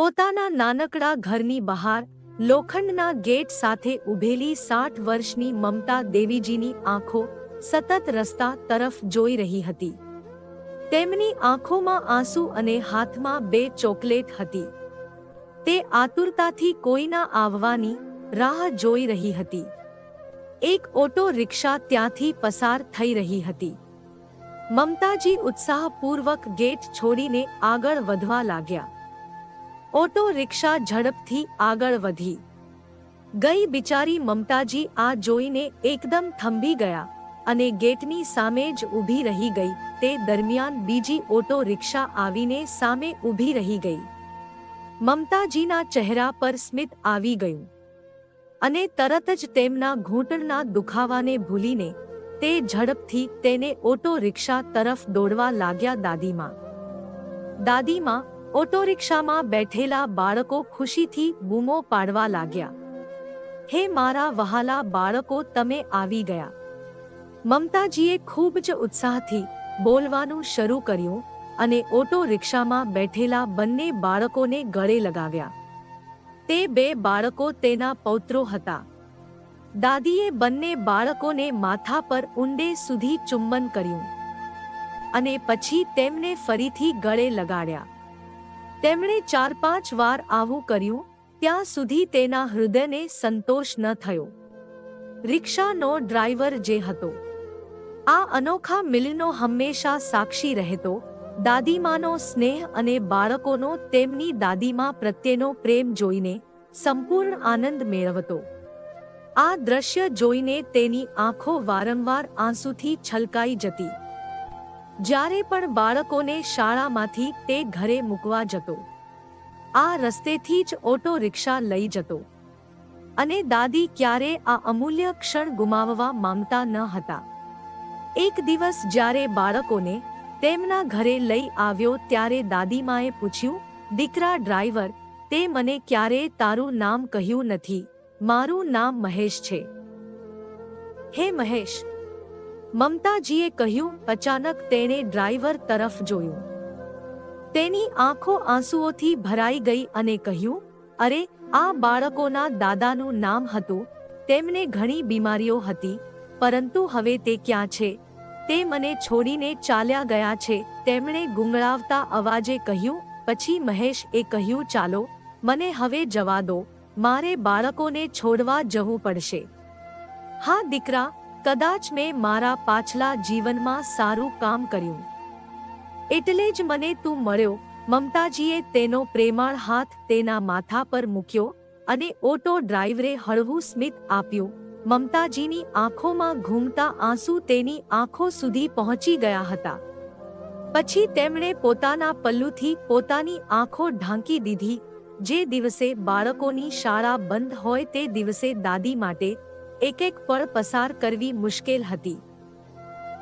પોતાના નાનકડા ઘરની બહાર, લોખંડના ગેટ સાથે ઊભેલી સાઠ વર્ષની મમતા દેવીજીની આંખો સતત રસ્તા તરફ જોઈ રહી હતી. તેમની આંખોમાં આંસુ અને હાથમાં બે ચોકલેટ હતી. તે આતુરતાથી કોઈના આવવાની રાહ જોઈ રહી હતી. એક ઓટો રિક્ષા ત્યાંથી પસાર થઈ રહી હતી. મમતાજી ઉત્સાહપૂર્વક ગેટ છોડીને આગળ વધવા લાગ્યા. ઓટો રિક્ષા ઝડપથી આગળ વધી. ગઈ બિચારી મમતાજી આ જોઈને એકદમ થંભી ગયા અને ગેટની સામે જ ઊભી રહી ગઈ. તે દરમિયાન બીજી ઓટો રિક્ષા આવીને સામે ઊભી રહી ગઈ. મમતાજીના ચહેરા પર સ્મિત આવી ગયું અને તરત જ તેમના ઘૂંટણના દુખાવાને ભૂલીને તે ઝડપથી તેને ઓટો રિક્ષા તરફ દોડવા લાગ્યા દાદીમાં. દાદીમાં ઓટો રિક્ષામાં બેઠેલા બાળકો ખુશીથી બૂમો પાડવા લાગ્યા. હે મારા વહાલા બાળકો, તમે આવી ગયા. મમતાજીએ ખૂબ જ ઉત્સાહથી બોલવાનું શરૂ કર્યું અને ઓટો રિક્ષામાં બેઠેલા બંને બાળકોને ગળે લગાવ્યા. તે બે બાળકો તેના પૌત્રો હતા. દાદીએ બંને બાળકોને માથા પર ઊંડે સુધી ચુંબન કર્યું અને પછી તેમને ફરીથી ગળે લગાડ્યા. તેમણે ચાર પાંચ વાર આવું કર્યું, ત્યાં સુધી તેના હૃદયને સંતોષ ન થયો. રિક્ષાનો ડ્રાઈવર જે હતો. આ અનોખા મિલનો હંમેશા સાક્ષી રહેતો, દાદીમાનો સ્નેહ અને બાળકોનો તેમની દાદીમા પ્રત્યેનો પ્રેમ જોઈને સંપૂર્ણ આનંદ મેળવતો. આ દ્રશ્ય જોઈને તેની આંખો વારંવાર આંસુથી છલકાઈ જતી. જ્યારે પણ બાળકોને શાળામાંથી તે ઘરે મૂકવા જતો, આ રસ્તેથી જ ઓટો રિક્ષા લઈ જતો. અને દાદી ક્યારે આ અમૂલ્ય ક્ષણ ગુમાવવા માંગતા ન હતા. એક દિવસ જ્યારે બાળકોને તેમના ઘરે લઈ આવ્યો ત્યારે દાદીમાએ પૂછ્યું, દીકરા ડ્રાઈવર, તે મને ક્યારે તારું નામ કહ્યું નથી? મારું નામ મહેશ છે. હે મહેશ મમતાજીએ કહ્યું, અચાનક તેણે ડ્રાઈવર તરફ જોયું. તેની આંખો આંસુઓથી ભરાઈ ગઈ અને કહ્યું, અરે, આ બાળકોના દાદાનું નામ હતું. તેમને ઘણી બીમારીઓ હતી, પરંતુ હવે તે ક્યાં છે? તે મને છોડીને ચાલ્યા ગયા છે. તેમણે ગુંગળાવતા અવાજે કહ્યું, પછી મહેશ એ કહ્યું, ચાલો, મને હવે જવા દો. મારે બાળકોને છોડવા જવું પડશે. હા, દીકરા કદાચ મેં મારા પાછલા જીવનમાં સારું કામ કર્યું. એટલે જ મને તું મળ્યો, મમતાજીએ તેનો પ્રેમાળ હાથ તેના માથા પર મૂક્યો અને ઓટો ડ્રાઈવરે હળવું સ્મિત આપ્યું. મમતાજીની આંખોમાં ઘૂમતા આંસુ તેની આંખો સુધી પહોંચી ગયા હતા. પછી તેમણે પોતાના પલ્લુથી પોતાની આંખો ઢાંકી દીધી. જે દિવસે બાળકોની શાળા બંધ હોય તે દિવસે દાદી માટે એક એક પળ પસાર કરવી મુશ્કેલ હતી.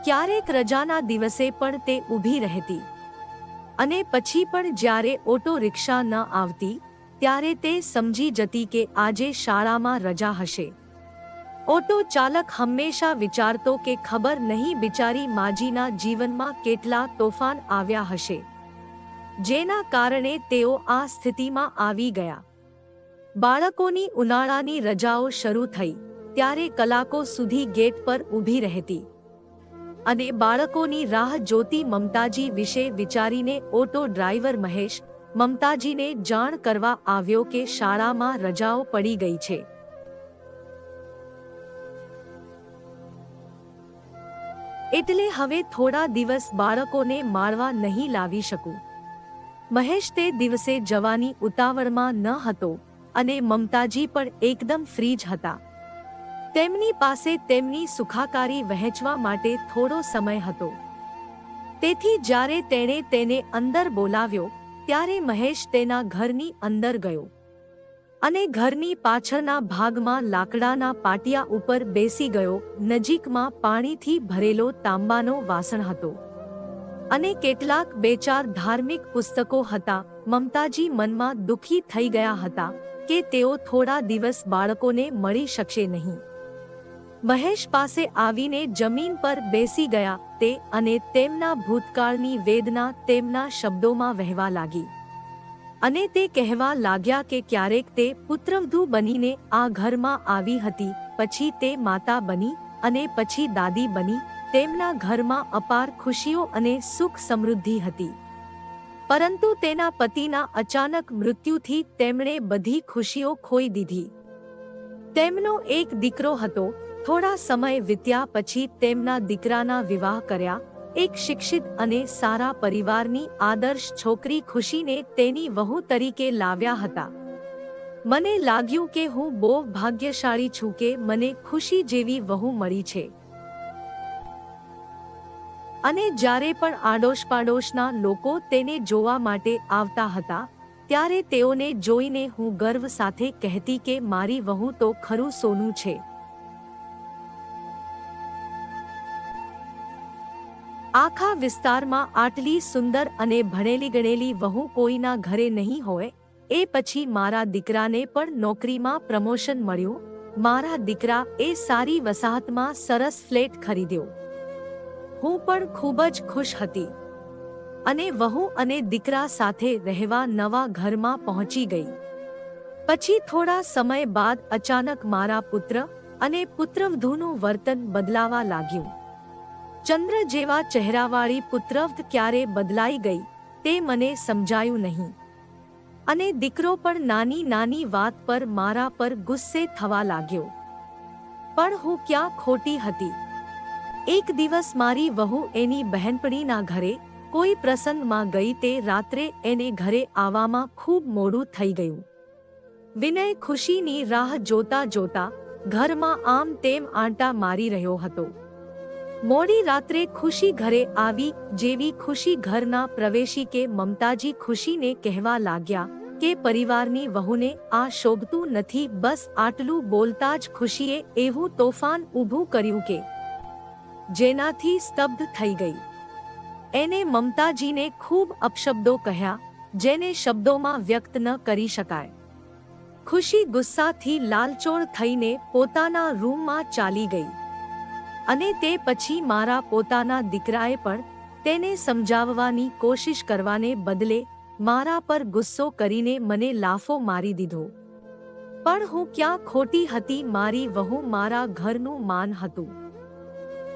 ક્યારેક રજાના દિવસે પણ તે ઊભી રહેતી અને પછી પણ જ્યારે ઓટો રિક્ષા ન આવતી, ત્યારે તે સમજી જતી કે આજે શાળામાં રજા હશે. ઓટો ચાલક હંમેશા વિચારતો કે ખબર નહીં બિચારી માજીના જીવનમાં કેટલા તોફાન આવ્યા હશે. જેના કારણે તેઓ આ સ્થિતિમાં આવી ગયા. બાળકોની ઉનાળાની રજાઓ શરૂ થઈ. ત્યારે કલાકો સુધી ગેટ પર ઊભી રહેતી. અને બાળકોની રાહ જોતી મમતાજી વિશે વિચારીને ઓટો ડ્રાઈવર મહેશ મમતાજીને જાણ કરવા આવ્યો કે શાળામાં રજાઓ પડી ગઈ છે. એટલે હવે થોડા દિવસ બાળકોને મારવા નહીં લાવી શકું. મહેશ તે દિવસે જવાની ઉતાવળમાં ન હતો અને મમતાજી પણ એકદમ ફ્રી જ હતા. તેમની પાસે તેમની સુખાકારી વહેંચવા માટે થોડો સમય હતો. તેથી જ્યારે તેણે તેને અંદર બોલાવ્યો, ત્યારે મહેશ તેના ઘરની અંદર ગયો અને ઘરની પાછળના ભાગમાં લાકડાના પાટિયા ઉપર બેસી ગયો, નજીકમાં પાણીથી ભરેલો તાંબાનો વાસણ હતો. અને કેટલાક બે ચાર ધાર્મિક પુસ્તકો હતા, મમતાજી મનમાં દુઃખી થઈ ગયા હતા કે તેઓ થોડા દિવસ બાળકોને મળી શકશે નહીં. મહેશ પાસે આવીને જમીન પર બેસી ગયા તે અને તેમના ભૂતકાળની વેદના તેમના શબ્દોમાં વહેવા લાગી. અને તે કહેવા લાગ્યા કે ક્યારેક તે પુત્રવધુ બનીને આ ઘરમાં આવી હતી, પછી તે માતા બની અને પછી દાદી બની, તેમના ઘરમાં અપાર ખુશીઓ અને સુખ સમૃદ્ધિ હતી. પરંતુ તેના પતિના અચાનક મૃત્યુથી તેમણે બધી ખુશીઓ ખોઈ દીધી. તેમનો એક દીકરો હતો થોડા સમય વીત્યા પછી તેમના દીકરાના વિવાહ કર્યા. એક શિક્ષિત અને સારા પરિવારની આદર્શ છોકરી ખુશીને તેની વહુ તરીકે લાવ્યા હતા. મને લાગ્યું કે હું બહુ ભાગ્યશાળી છું કે મને ખુશી જેવી વહુ મળી છે. અને જ્યારે પણ આડોશ પાડોશના લોકો તેને જોવા માટે આવતા હતા, ત્યારે તેઓને જોઈને હું ગર્વ સાથે કહેતી કે મારી વહુ તો ખરું સોનું છે. આખા વિસ્તારમાં આટલી સુંદર અને ભણેલી ગણેલી વહુ કોઈના ઘરે નહીં હોય, એ પછી મારા દીકરાને પણ નોકરીમાં પ્રમોશન મળ્યું. મારા દીકરા એ સારી વસાહતમાં સરસ ફ્લેટ ખરીદ્યો. હું પણ ખૂબ જ ખુશ હતી. અને વહુ અને દીકરા સાથે રહેવા નવા ઘરમાં પહોંચી ગઈ. પછી થોડા સમય બાદ અચાનક મારા પુત્ર અને પુત્રવધૂનું વર્તન બદલાવા લાગ્યું. ચંદ્ર જેવા ચહેરાવાળી પુત્રવધ ક્યારે બદલાઈ ગઈ તે મને સમજાયું નહીં. અને દીકરો પણ નાની નાની વાત પર મારા પર ગુસ્સે થવા લાગ્યો. પણ હું ક્યાં ખોટી હતી? એક દિવસ મારી વહુ એની બહેનપણીના ઘરે કોઈ પ્રસંગમાં ગઈ તે રાત્રે એને ઘરે આવવામાં ખૂબ મોડું થઈ ગયું. વિનય ખુશીની રાહ જોતા જોતા ઘરમાં આમ તેમ આંટા મારી રહ્યો હતો. મોડી રાત્રે ખુશી ઘરે આવી, જેવી ખુશી ઘરના પ્રવેશી કે મમતાજી ખુશીને કહેવા લાગ્યા કે પરિવારની વહુને આ શોભતું નથી, બસ આટલું બોલતા જ ખુશીએ એવું તોફાન ઊભું કર્યું કે જેનાથી સ્તબ્ધ થઈ ગઈ. એને મમતાજીને ખૂબ અપશબ્દો કહ્યા, જેને શબ્દોમાં વ્યક્ત ન કરી શકાય. ખુશી ગુસ્સાથી લાલચોળ થઈને પોતાના રૂમમાં ચાલી ગઈ. અને તે પછી મારા પોતાના દીકરાએ પણ તેને સમજાવવાની કોશિશ કરવાને બદલે મારા પર ગુસ્સો કરીને મને લાફો મારી દીધો. પણ હું ક્યાં ખોટી હતી મારી વહુ મારા ઘરનું માન હતું.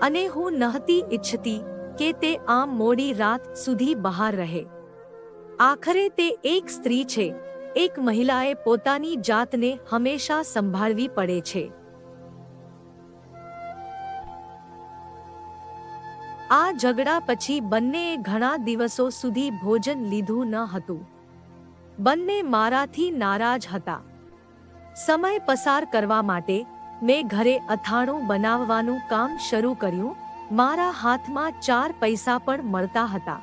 અને હું નહતી ઈચ્છતી કે તે આમ મોડી રાત સુધી બહાર રહે. આખરે તે એક સ્ત્રી છે, એક મહિલાએ પોતાની જાતને હંમેશા સંભાળવી પડે છે. આ ઝઘડા પછી બંનેએ ઘણા દિવસો સુધી ભોજન લીધું ન હતું. બંને મારાથી નારાજ હતા. સમય પસાર કરવા માટે મેં ઘરે અથાણું બનાવવાનું કામ શરૂ કર્યું, મારા હાથમાં ચાર પૈસા પણ મળતા હતા.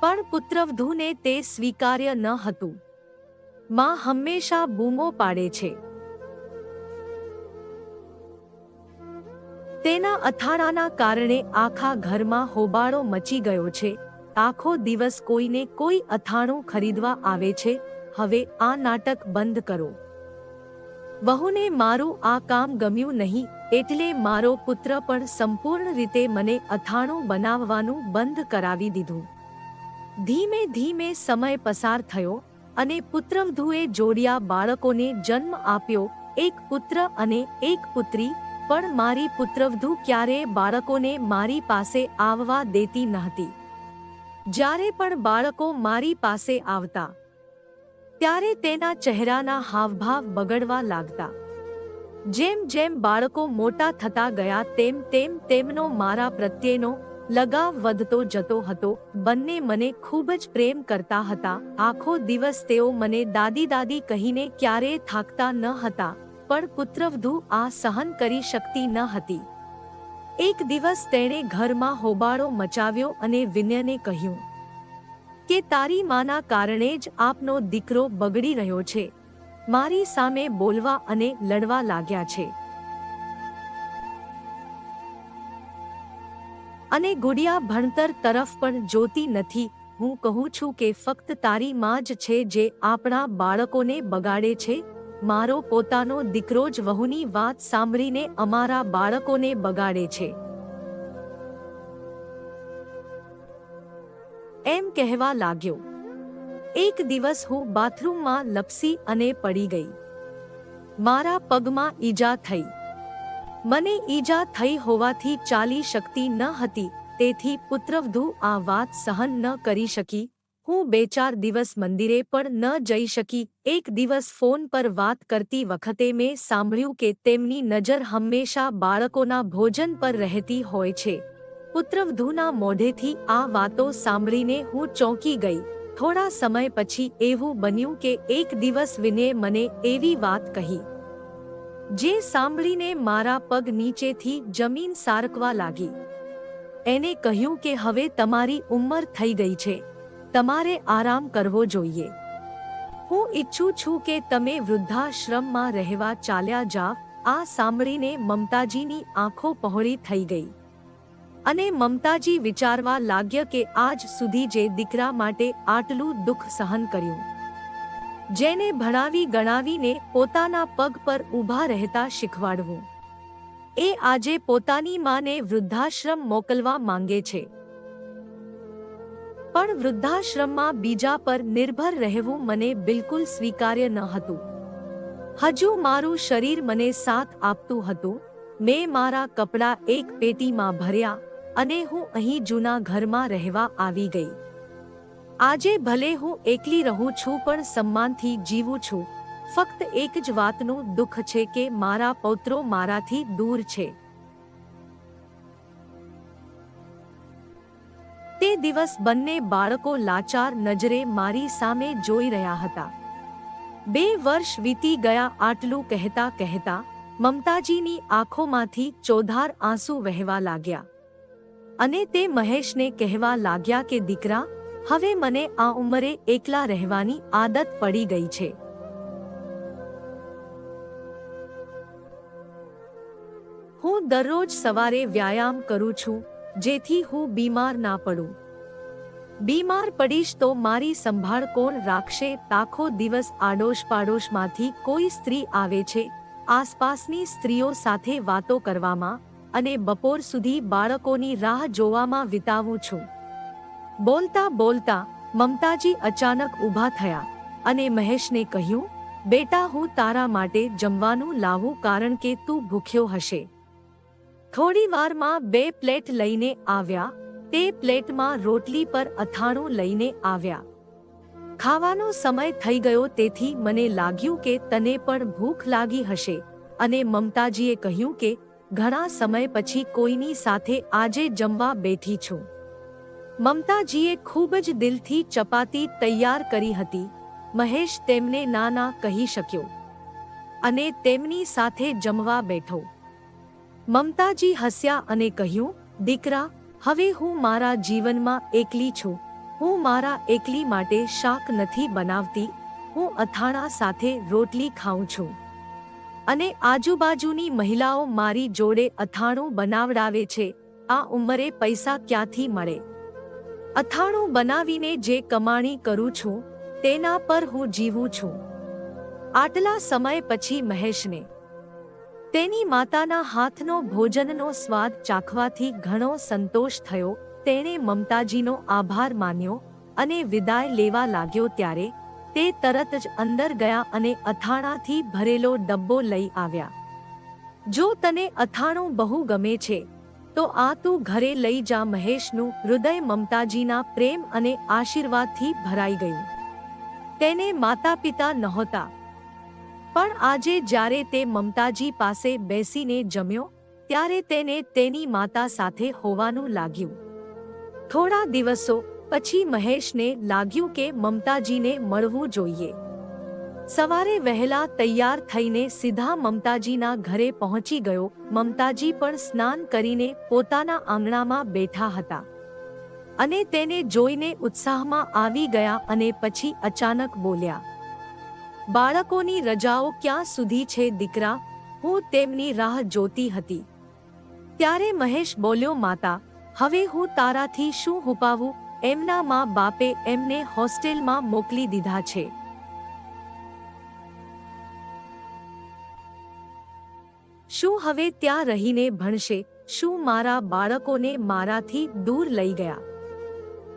પણ પુત્રવધૂને તે સ્વીકાર્ય ન હતું. માં હંમેશા બૂમો પાડે છે. તેના અથાણાના કારણે આખા ઘરમાં હોબાળો મચી ગયો છે. આખો દિવસ કોઈને કોઈ અથાણું ખરીદવા આવે છે. હવે આ નાટક બંધ કરો. વહુને મારું આ કામ ગમ્યું નહીં, એટલે મારો પુત્ર પણ સંપૂર્ણ રીતે મને અથાણું બનાવવાનું બંધ કરાવી દીધું. ધીમે ધીમે સમય પસાર થયો અને પુત્રવધુએ જોડિયા બાળકોને જન્મ આપ્યો, એક પુત્ર અને એક પુત્રી પણ મારી પુત્રવધુ ક્યારેય બાળકોને મારી પાસે આવવા દેતી નહોતી. જ્યારે પણ બાળકો મારી પાસે આવતા, ત્યારે તેના ચહેરાના હાવભાવ બગડવા લાગતા. જેમ જેમ બાળકો મોટા થતા ગયા, તેમ તેમ તેમનો મારા પ્રત્યેનો લગાવ વધતો જતો હતો. બંને મને ખૂબ જ પ્રેમ કરતા હતા. આખો દિવસ તેઓ મને દાદી દાદી કહીને ક્યારેય થાકતા ન હતા. પણ પુત્રવધુ આ સહન કરી શકતી ન હતી. એક દિવસ તેણે ઘરમાં હોબાળો મચાવ્યો અને વિનયને કહ્યું, કે તારી માના કારણે જ આપનો દીકરો બગડી રહ્યો છે. મારી સામે બોલવા અને લડવા લાગ્યા છે. અને ગુડિયા ભણતર તરફ પણ જોતી નથી. હું કહું છું કે ફક્ત તારી માં જ છે જે આપણા બાળકોને બગાડે છે મારો પોતાનો દીકરો જ વહુની વાત સાંભળીને અમારા બાળકોને બગાડે છે. એમ કહેવા લાગ્યો. એક દિવસ હું બાથરૂમમાં લપસી અને પડી ગઈ. મારા પગમાં ઈજા થઈ. મને ઈજા થઈ હોવાથી ચાલી શકતી ન હતી, તેથી પુત્રવધુ આ વાત સહન ન કરી શકી. હું બે ચાર દિવસ મંદિરે પણ ન જઈ શકી, એક દિવસ ફોન પર વાત કરતી વખતે મેં સાંભળ્યું કે તેમની નજર હંમેશા બાળકોના ભોજન પર રહેતી હોય છે. પુત્રવધૂના મોઢેથી આ વાતો સાંભળીને હું ચોંકી ગઈ. થોડા સમય પછી એવું બન્યું કે એક દિવસ વિને મને એવી વાત કહી. જે સાંભળીને મારા પગ નીચેથી જમીન સારકવા લાગી. એને કહ્યું કે હવે તમારી ઉંમર થઈ ગઈ છે. તમારે આરામ કરવો જોઈએ. હું ઈચ્છું છું કે તમે વૃદ્ધાશ્રમમાં રહેવા ચાલ્યા જાવ. આ સાંભળીને મમતાજીની આંખો પહોળી થઈ ગઈ. અને મમતાજી વિચારવા લાગ્યા કે આજ સુધી જે દીકરા માટે આટલું દુઃખ સહન કર્યું. જેને ભણાવી ગણાવીને પોતાના પગ પર ઊભા રહેતા શીખવાડવું. એ આજે પોતાની માને વૃદ્ધાશ્રમ મોકલવા માંગે છે. પણ વૃદ્ધાશ્રમમાં બીજા પર નિર્ભર રહેવું મને બિલકુલ સ્વીકાર્ય ન હતું. હજુ મારું શરીર મને સાથ આપતું હતું. મેં મારા કપડાં એક પેટીમાં ભર્યા અને હું અહીં જૂના ઘરમાં રહેવા આવી ગઈ. આજે ભલે હું એકલી રહું છું પણ સન્માનથી જીવું છું. ફક્ત એક જ વાતનું દુઃખ છે કે મારા પૌત્રો મારાથી દૂર છે. દિવસ બંને બાળકો લાચાર નજરે મારી સામે જોઈ રહ્યા હતા. બે વર્ષ વીતી ગયા આટલું કહેતા કહેતા મમતાજીની આંખોમાંથી ચોધાર આંસુ વહેવા લાગ્યા. અને તે મહેશને કહેવા લાગ્યા કે, દીકરા, હવે મને આ ઉંમરે એકલા રહેવાની આદત પડી ગઈ છે. હું દરરોજ સવારે વ્યાયામ કરું છું, જેથી હું બીમાર ના પડું. બીમાર પડીશ તો મારી સંભાળ કોણ રાખશે? તાખો દિવસ આડોશ પાડોશમાંથી કોઈ સ્ત્રી આવે છે? આસપાસની સ્ત્રીઓ સાથે વાતો કરવામાં અને બપોર સુધી બાળકોની રાહ જોવામાં વિતાવું છું. બોલતા બોલતા મમતાજી અચાનક ઊભા થયા અને મહેશને કહ્યું, બેટા, હું તારા માટે જમવાનું લાવું કારણ કે તું ભૂખ્યો હશે. થોડી વારમાં બે પ્લેટ લઈને આવ્યા તે પ્લેટમાં રોટલી પર અથાણું લઈને આવ્યા. ખાવાનો સમય થઈ ગયો તેથી મને લાગ્યું કે તને પણ ભૂખ લાગી હશે અને મમતાજીએ કહ્યું કે ઘણા સમય પછી કોઈની સાથે આજે જમવા બેઠી છું. મમતાજીએ ખૂબ જ દિલથી ચપાતી તૈયાર કરી હતી. મહેશ તેમને ના ના કહી શક્યો અને તેમની સાથે જમવા બેઠો. મમતાજી હસ્યા અને કહ્યું, દીકરા હવે હું મારા જીવનમાં એકલી છું. હું મારા એકલી માટે શાક નથી બનાવતી. હું અથાણા સાથે રોટલી ખાઉં છું. અને આજુબાજુની મહિલાઓ મારી જોડે અથાણું બનાવડાવે છે. આ ઉંમરે પૈસા ક્યાંથી મળે? અથાણું બનાવીને જે કમાણી કરું છું, તેના પર હું જીવું છું. આટલા સમય પછી મહેશને તેની માતાના હાથનો ભોજનનો સ્વાદ ચાખવાથી ઘણો સંતોષ થયો. તેણે મમતાજીનો આભાર માન્યો અને વિદાય લેવા લાગ્યો ત્યારે તે તરત જ અંદર ગયા અને અથાણાથી ભરેલો ડબ્બો લઈ આવ્યા. જો તને અથાણું બહુ ગમે છે, તો આ તું ઘરે લઈ જા મહેશનું. હૃદય મમતાજીના પ્રેમ અને આશીર્વાદથી ભરાઈ ગયું. તેને માતા પિતા નહોતા. પણ આજે જ્યારે તે મમતાજી પાસે બેસીને જમ્યો, ત્યારે તેને તેની માતા સાથે હોવાનું લાગ્યું. થોડા દિવસો પછી મહેશને લાગ્યું કે મમતાજીને મળવું જોઈએ. સવારે વહેલા તૈયાર થઈને સીધા મમતાજીના ઘરે પહોંચી ગયો. મમતાજી પણ સ્નાન કરીને પોતાના આંગણામાં બેઠા હતા. અને તેને જોઈને ઉત્સાહમાં આવી ગયા અને પછી અચાનક બોલ્યા બાળકોની રજાઓ ક્યાં સુધી છે, દીકરા? હું તેમની રાહ જોતી હતી. ત્યારે મહેશ બોલ્યો, માતા, હવે હું તારાથી શું હુપાવું? એમના મા બાપે એમને હોસ્ટેલમાં મોકલી દીધા છે. શું હવે ત્યાં રહીને ભણશે? શું મારા બાળકોને મારાથી દૂર લઈ ગયા?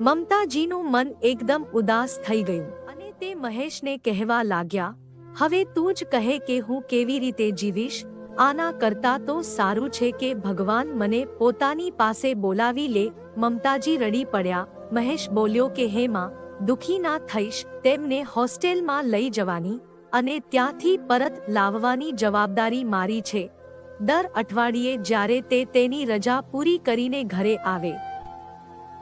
મમતાજીનું મન એકદમ ઉદાસ થઈ ગયું. તે મહેશને કહેવા લાગ્યા, હવે તું જ કહે કે હું કેવી રીતે જીવીશ? આના કરતા તો સારું છે કે ભગવાન મને પોતાની પાસે બોલાવી લે. મમતાજી રડી પડ્યા. મહેશ બોલ્યો કે, હે માં, દુખી ના થઈશ, તેમને હોસ્ટેલમાં લઈ જવાની અને ત્યાંથી પરત લાવવાની જવાબદારી મારી છે. દર અઠવાડિયે જ્યારે તે તેની રજા પૂરી કરીને ઘરે આવે,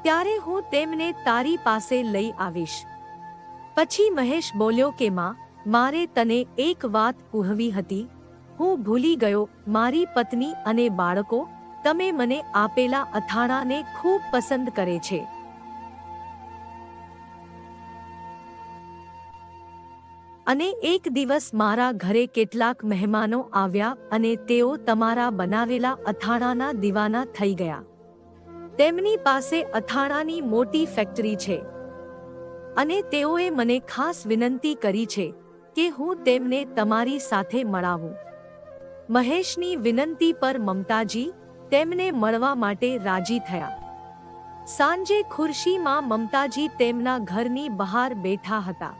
ત્યારે હું તેમને તારી પાસે લઈ આવીશ. પછી મહેશ બોલ્યો કે, માં, મારે તને એક વાત કહેવી હતી. હું ભૂલી ગયો મારી પત્ની અને બાળકો. તમે મને આપેલા અથાણાને ખૂબ પસંદ કરે છે. અને એક દિવસ મારા ઘરે કેટલાક મહેમાનો આવ્યા અને તેઓ તમારા બનાવેલા અથાણાના દીવાના થઈ ગયા. તેમની પાસે અથાણાની મોટી ફેક્ટરી છે. અને તેઓએ મને ખાસ વિનંતી કરી છે કે હું તેમને તમારી સાથે મળાવું. મહેશની વિનંતી પર મમતાજી તેમને મળવા માટે રાજી થયા. સાંજે ખુરશીમાં મમતાજી તેમના ઘરની બહાર બેઠા હતા.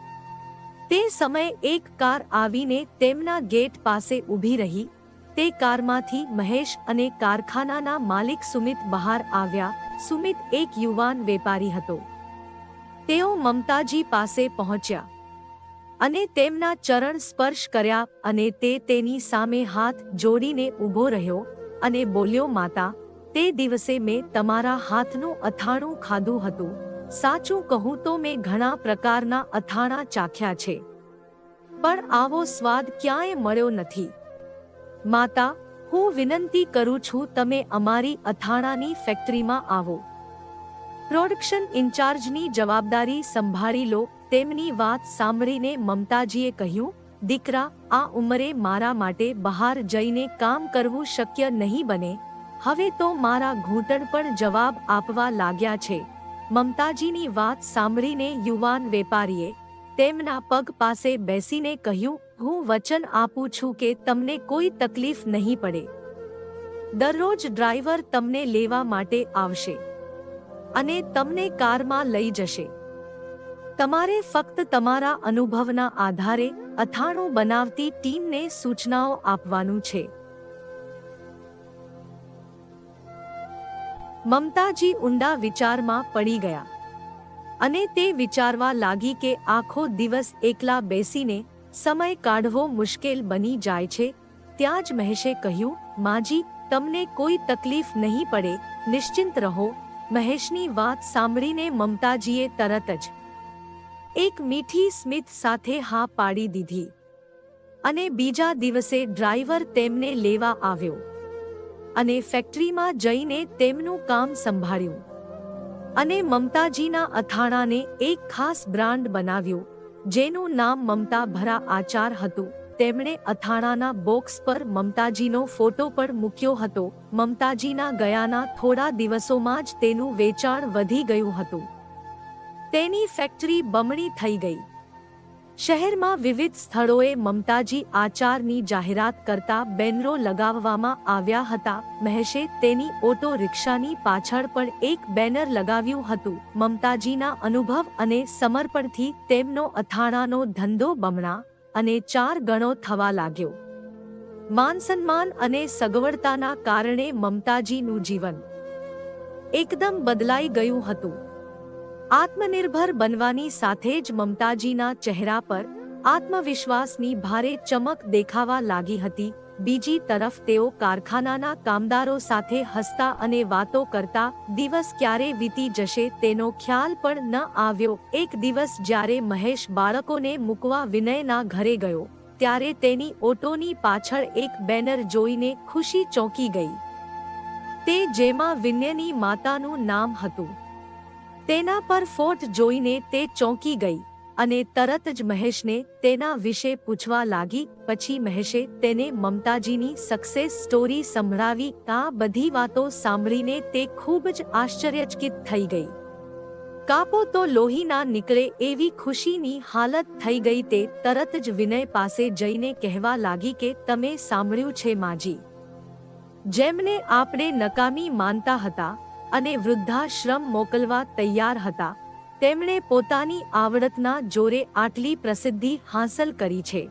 તે સમયે એક કાર આવીને તેમના ગેટ પાસે ઊભી રહી. તે કારમાંથી મહેશ અને કારખાનાના માલિક સુમિત બહાર આવ્યા. સુમિત એક યુવાન વેપારી હતો. તેઓ મમતાજી પાસે પહોંચ્યા અને તેમના ચરણ સ્પર્શ કર્યા અને તે તેની સામે હાથ જોડીને ઊભો રહ્યો અને બોલ્યો, માતા, તે દિવસે મેં તમારા હાથનું અથાણું ખાધું હતું. સાચું કહું તો મેં ઘણા પ્રકારના અથાણા ચાખ્યા છે. પણ આવો સ્વાદ ક્યાંય મળ્યો નથી. માતા, હું વિનંતી કરું છું, તમે અમારી અથાણાની ફેક્ટરીમાં આવો. પ્રોડક્શન ઇન્ચાર્જની જવાબદારી સંભાળી લો, તેમની વાત સાંભળીને મમતાજીએ કહ્યું, દીકરા, આ ઉંમરે મારા માટે બહાર જઈને કામ કરવું શક્ય નહીં બને. હવે તો મારા ઘૂંટણ પણ જવાબ આપવા લાગ્યા છે. મમતાજીની વાત સાંભળીને યુવાન વેપારીએ તેમના પગ પાસે બેસીને કહ્યું, હું વચન આપું છું કે તમને કોઈ તકલીફ નહીં પડે. દરરોજ ડ્રાઈવર તમને લેવા માટે આવશે. અને તમને કારમાં લઈ જશે. તમારે ફક્ત તમારા અનુભવના આધારે અથાણું બનાવતી ટીમને સૂચનાઓ આપવાનું છે. મમતાજી ઊંડા વિચારમાં પડી ગયા અને તે વિચારવા લાગી કે આખો દિવસ એકલા બેસીને સમય કાઢવો મુશ્કેલ બની જાય છે, ત્યાં જ મહેશે કહ્યું, માજી, તમને કોઈ તકલીફ નહીં પડે, નિશ્ચિંત રહો મહેશની વાત સાંભળીને મમતાજીએ તરત જ એક મીઠી સ્મિત સાથે હા પાડી દીધી અને બીજા દિવસે ડ્રાઈવર તેમને લેવા આવ્યો અને ફેક્ટરીમાં જઈને તેમનું કામ સંભાળ્યું અને મમતાજીના અથાણાને એક ખાસ બ્રાન્ડ બનાવ્યું, જેનું નામ મમતા ભરા આચાર હતું. તેમણે અથાણાના બોક્સ પર મમતાજીનો ફોટો પણ મૂક્યો હતો. મમતાજીના ગયાના થોડા દિવસોમાં જ તેનું વેચાણ વધી ગયું હતું. તેની ફેક્ટરી બમણી થઈ ગઈ. શહેરમાં વિવિધ સ્થળોએ મમતાજી આચારની જાહેરાત કરતા બેનરો લગાવવામાં આવ્યા હતા. મહેશે તેની ઓટો રિક્ષાની પાછળ પણ એક બેનર લગાવ્યું હતું. મમતાજીના અનુભવ અને સમર્પણથી તેમનો અથાણાનો ધંધો બમણા અને ચાર ગણો થવા લાગ્યો. માન સન્માન અને સગવડતાના કારણે મમતાજીનું જીવન એકદમ બદલાઈ ગયું હતું. આત્મનિર્ભર બનવાની સાથે જ મમતાજીના ચહેરા પર આત્મવિશ્વાસની ભારે ચમક દેખાવા લાગી હતી. બીજી તરફ તેઓ કારખાનાના કામદારો સાથે હસતા અને વાતો કરતા, દિવસ ક્યારે વીતી જશે તેનો ખ્યાલ પણ ન આવ્યો. એક દિવસ જ્યારે મહેશ બાળકોને મૂકવા વિનયના ઘરે ગયો, ત્યારે તેની ઓટોની પાછળ એક બેનર જોઈને ખુશી ચોંકી ગઈ. તે જેમાં વિનયની માતાનું નામ હતું. તેના પર ફોટ જોઈને તે ચોંકી ગઈ. અને તરત જ મહેશને તેના વિશે પૂછવા લાગી, પછી મહેશે તેને મમતાજીની સક્સેસ સ્ટોરી સંભળાવી, આ બધી વાતો સાંભળીને તે ખૂબ જ આશ્ચર્યચકિત થઈ ગઈ. કાપો તો લોહી ના નીકળે એવી ખુશીની હાલત થઈ ગઈ તે તરત જ વિનય પાસે જઈને કહેવા લાગી કે તમે સાંભળ્યું છે માજી. જેમને આપણે નકામી માનતા હતા અને વૃદ્ધાશ્રમ મોકલવા તૈયાર હતા તેમણે પોતાની આવડતના જોરે આટલી પ્રસિદ્ધિ હાંસલ કરી છે.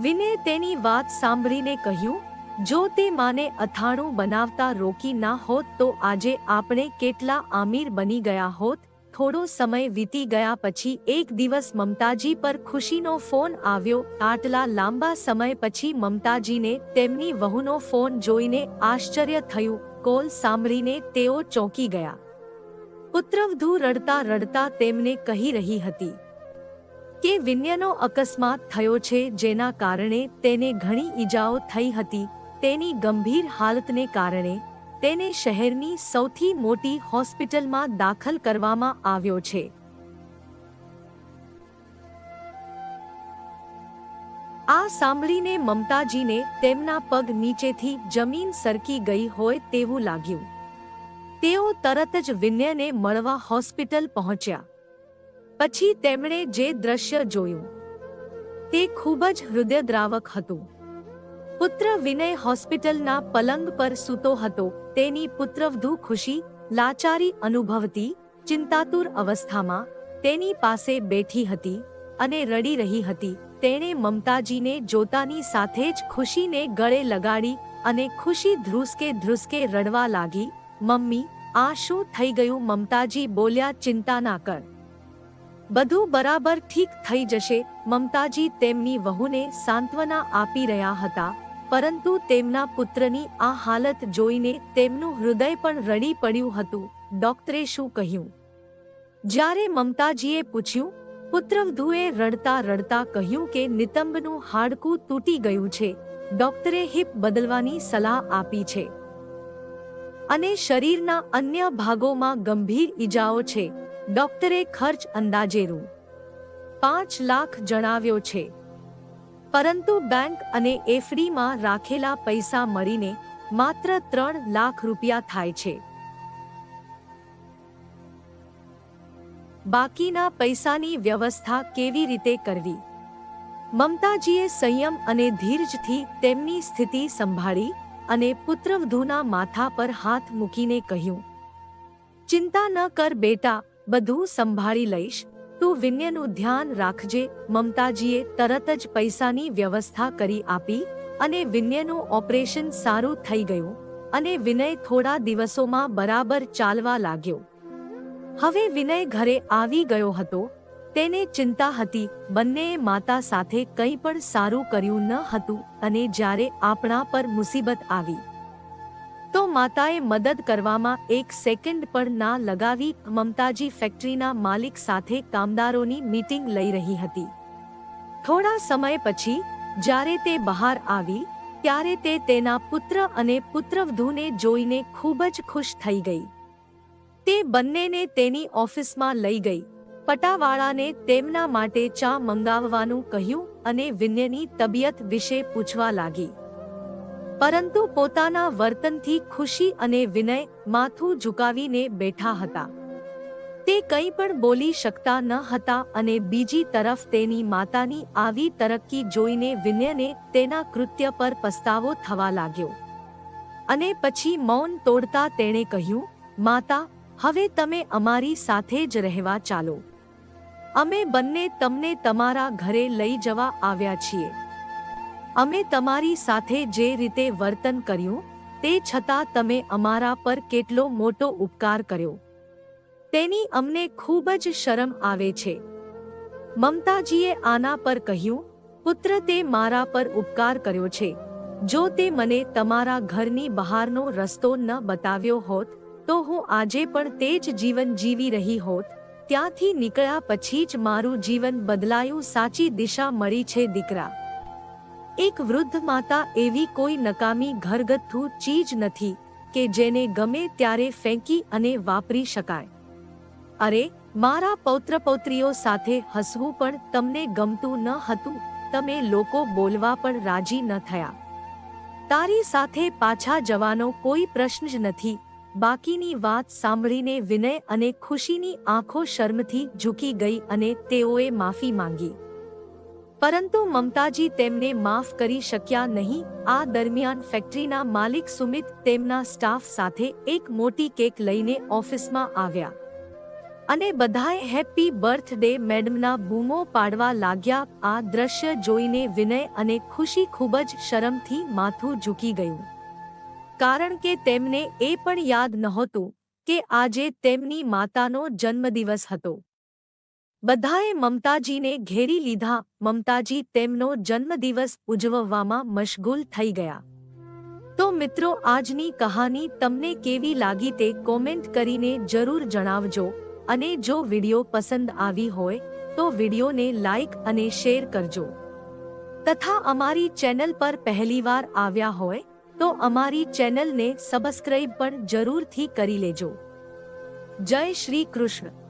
વિને તેની વાત સાંભળીને કહ્યું, જો તે માને અથાણું બનાવતા રોકી ના હોત તો આજે આપણે કેટલા આમીર બની ગયા હોત. થોડો સમય વીતી ગયા પછી એક દિવસ મમતાજી પર ખુશીનો ફોન આવ્યો. આટલા લાંબા સમય પછી મમતાજીને તેમની વહુનો ફોન જોઈને આશ્ચર્ય થયું. કોલ સાંભળીને તેઓ ચોંકી ગયા. પુત્રવધુ રડતા રડતા તેમને કહી રહી હતી, કે વિન્યનો અકસ્માત થયો છે જેના કારણે તેને ઘણી ઈજાઓ થઈ હતી, તેની ગંભીર હાલતને કારણે તેને શહેરની સૌથી મોટી હોસ્પિટલમાં દાખલ કરવામાં આવ્યો છે. આ સાંભળીને મમતાજીને તેમના પગ નીચેથી જમીન સરકી ગઈ હોય તેવું લાગ્યું. તેઓ તરત જ વિનયને મળવા હોસ્પિટલ પહોંચ્યા. પછી તેમણે જે દ્રશ્ય જોયું, તે ખૂબ જ હૃદયદ્રાવક હતું. પુત્ર વિનય હોસ્પિટલના પલંગ પર સૂતો હતો, તેની પુત્રવધુ ખુશી, લાચારી અનુભવતી, ચિંતાતુર અવસ્થામાં તેની પાસે બેઠી હતી અને રડી રહી હતી. તેણે મમતાજીને જોતાની સાથે જ ખુશીને ગળે લગાડી અને ખુશી ધ્રુસકે ધ્રુસકે રડવા લાગી, મમ્મી, આ શું થઈ ગયું? મમતાજી બોલ્યા, ચિંતા ના કર. બધું બરાબર ઠીક થઈ જશે. મમતાજી તેમની વહુને સાંત્વના આપી રહ્યા હતા, પરંતુ તેમના પુત્રની આ હાલત જોઈને તેમનું હૃદય પણ રડી પડ્યું હતું. ડોક્ટરે શું કહ્યું? જ્યારે મમતાજીએ પૂછ્યું પુત્રવધુએ રડતા રડતા કહ્યું કે નિતંબનું હાડકું તૂટી ગયું છે. ડોક્ટરે હિપ બદલવાની સલાહ આપી છે. અને શરીરના અન્ય ભાગોમાં ગંભીર ઈજાઓ છે. ડોક્ટરે ખર્ચ અંદાજે રૂ પાંચ લાખ જણાવ્યો છે. પરંતુ બેંક અને એફડીમાં રાખેલા પૈસા મળીને માત્ર ત્રણ લાખ રૂપિયા થાય છે. બાકીના પૈસાની વ્યવસ્થા કેવી રીતે કરવી? મમતાજીએ સંયમ અને ધીરજથી તેમની સ્થિતિ સંભાળી અને પુત્રવધૂના માથા પર હાથ મૂકીને કહ્યું, ચિંતા ન કર બેટા, બધું સંભાળી લઈશ. તું વિન્યનું ધ્યાન રાખજે. મમતાજીએ તરત જ પૈસાની વ્યવસ્થા કરી આપી અને વિન્યનું ઓપરેશન સારું થઈ ગયું અને વિનય થોડા દિવસોમાં બરાબર ચાલવા લાગ્યો. હવે વિનય ઘરે આવી ગયો હતો. તેને ચિંતા હતી, બંનેએ માતા સાથે કંઈ પણ સારું કર્યું ન હતું અને જ્યારે આપણા પર મુસીબત આવી, તો માતાએ મદદ કરવામાં એક સેકન્ડ પણ ના લગાવી મમતાજી ફેક્ટરીના માલિક સાથે કામદારોની મીટિંગ લઈ રહી હતી. થોડા સમય પછી, જ્યારે તે બહાર આવી, ત્યારે તે તેના પુત્ર અને પુત્રવધૂને જોઈને ખૂબ જ ખુશ થઈ ગઈ. તે બંનેને તેની ઓફિસમાં લઈ ગઈ. પટાવાળાને તેમના માટે ચા મંગાવવાનું કહ્યું અને વિન્યની તબિયત વિશે પૂછવા લાગી. પરંતુ પોતાના વર્તનથી ખુશી અને વિનય માથું ઝુકાવીને બેઠા હતા. તે કંઈ પણ બોલી શકતા ન હતા અને બીજી તરફ તેની માતાની આવી તરક્કી જોઈને વિનયને તેના કૃત્ય પર પસ્તાવો થવા લાગ્યો. અને પછી મૌન તોડતા તેણે કહ્યું, માતા હવે તમે અમારી સાથે જ રહેવા ચાલો. અમે બંને તમને તમારા ઘરે લઈ જવા આવ્યા છીએ. અમે તમારી સાથે જે રીતે વર્તન કર્યું, તે છતાં તમે અમારા પર કેટલો મોટો ઉપકાર કર્યો. તેની અમને ખૂબ જ શરમ આવે છે. મમતાજીએ આના પર કહ્યું, પુત્ર, તે મારા પર ઉપકાર કર્યો છે. જો તે મને તમારા ઘરની બહારનો રસ્તો ન બતાવ્યો હોત તો હું આજે પણ તે જ જીવન જીવી રહી હોત, ત્યાંથી નીકળ્યા પછી જ મારું જીવન બદલાયું સાચી દિશા મળી છે દીકરા. એક વૃદ્ધ માતા એવી કોઈ નકામી ઘરગથ્થુ ચીજ નથી, કે જેને ગમે ત્યારે ફેંકી અને વાપરી શકાય. અરે, મારા પૌત્ર પૌત્રીઓ સાથે હસવું પણ તમને ગમતું ન હતું, તમે લોકો બોલવા પણ રાજી ન થયા. તારી સાથે પાછા જવાનો કોઈ પ્રશ્ન જ નથી બાકીની વાત સાંભળીને વિનય અને ખુશીની આંખો શર્મથી ઝૂકી ગઈ અને તેઓએ માફી માંગી. પરંતુ મમતાજી તેમને માફ કરી શક્યા નહીં. આ દરમિયાન ફેક્ટરીના માલિક સુમિત તેમના સ્ટાફ સાથે એક મોટી કેક લઈને ઓફિસમાં આવ્યા. અને બધાએ હેપી બર્થડે મેડમના બૂમો પાડવા લાગ્યા. આ દ્રશ્ય જોઈને વિનય અને ખુશી ખૂબ જ શરમથી માથું ઝૂકી ગયું. કારણ કે તેમને એ પણ યાદ નહોતું કે આજે તેમની માતાનો જન્મદિવસ હતો. બધાએ મમતાજીને ઘેરી લીધા, મમતાજી તેમનો જન્મદિવસ ઉજવવામાં મશગુલ થઈ ગયા. તો મિત્રો, આજની કહાની તમને કેવી લાગી તે કોમેન્ટ કરીને જરૂર જણાવજો અને જો વીડિયો પસંદ આવી હોય, તો વિડિયોને લાઈક અને શેર કરજો. તથા અમારી ચેનલ પર પહેલીવાર આવ્યા હોય તો અમારી ચેનલને સબસ્ક્રાઇબ પણ જરૂરથી કરી લેજો. જય શ્રી કૃષ્ણ.